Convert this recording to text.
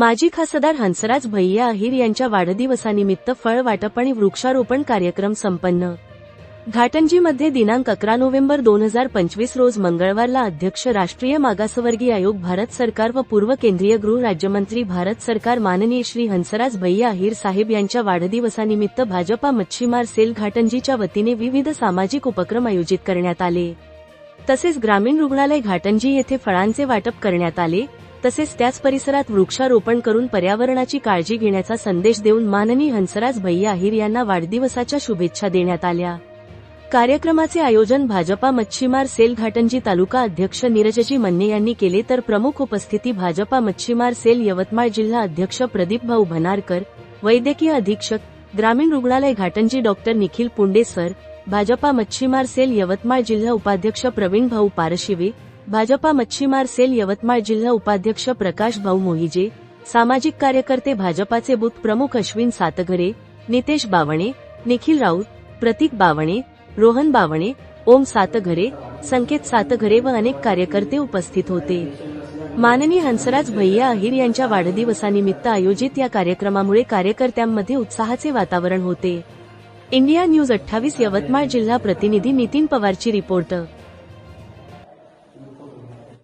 माजी खासदार हंसराज भैया अहिर यांच्या वाढदिवसानिमित्त फळ वाटप आणि वृक्षारोपण कार्यक्रम संपन्न. घाटंजीमध्ये दिनांक अकरा नोव्हेंबर दोन हजार पंचवीस रोज मंगळवारला अध्यक्ष राष्ट्रीय मागासवर्गीय आयोग भारत सरकार व पूर्व केंद्रीय गृह राज्यमंत्री भारत सरकार माननीय श्री हंसराज भैया अहिर साहेब यांच्या वाढदिवसानिमित्त भाजपा मच्छीमार सेल घाटंजीच्या वतीने विविध सामाजिक उपक्रम आयोजित करण्यात आले. तसेच ग्रामीण रुग्णालय घाटंजी येथे फळांचे वाटप करण्यात आले. तसेच त्याच परिसरात वृक्षारोपण करून पर्यावरणाची काळजी घेण्याचा संदेश देऊन माननीय हंसराज भैया अहिर यांना वाढदिवसाच्या शुभेच्छा देण्यात आल्या. कार्यक्रमाचे आयोजन भाजपा मच्छीमार सेल घाटंजी तालुका अध्यक्ष नीरजजी मन्ने यांनी केले तर प्रमुख उपस्थिती भाजपा मच्छीमार सेल यवतमाळ जिल्हा अध्यक्ष प्रदीप भाऊ भनारकर वैद्यकीय अधीक्षक ग्रामीण रुग्णालय घाटंजी डॉक्टर निखिल पुंडे सर भाजपा मच्छीमार सेल यवतमाळ जिल्हा उपाध्यक्ष प्रवीण भाऊ पारशिवे भाजपा मच्छीमार सेल यवतमाळ जिल्हा उपाध्यक्ष प्रकाश भाऊ मोहिजे सामाजिक कार्यकर्ते भाजपाचे बूथ प्रमुख अश्विन सातघरे नितेश बावणे निखिल राऊत प्रतीक बावणे रोहन बावणे ओम सातघरे संकेत सातघरे व अनेक कार्यकर्ते उपस्थित होते. माननीय हंसराज भैया अहिर यांच्या वाढदिवसानिमित्त आयोजित या कार्यक्रमामुळे कार्यकर्त्यांमध्ये उत्साहाचे वातावरण होते. इंडिया न्यूज अठ्ठावीस यवतमाळ जिल्हा प्रतिनिधी नितीन पवारची रिपोर्ट.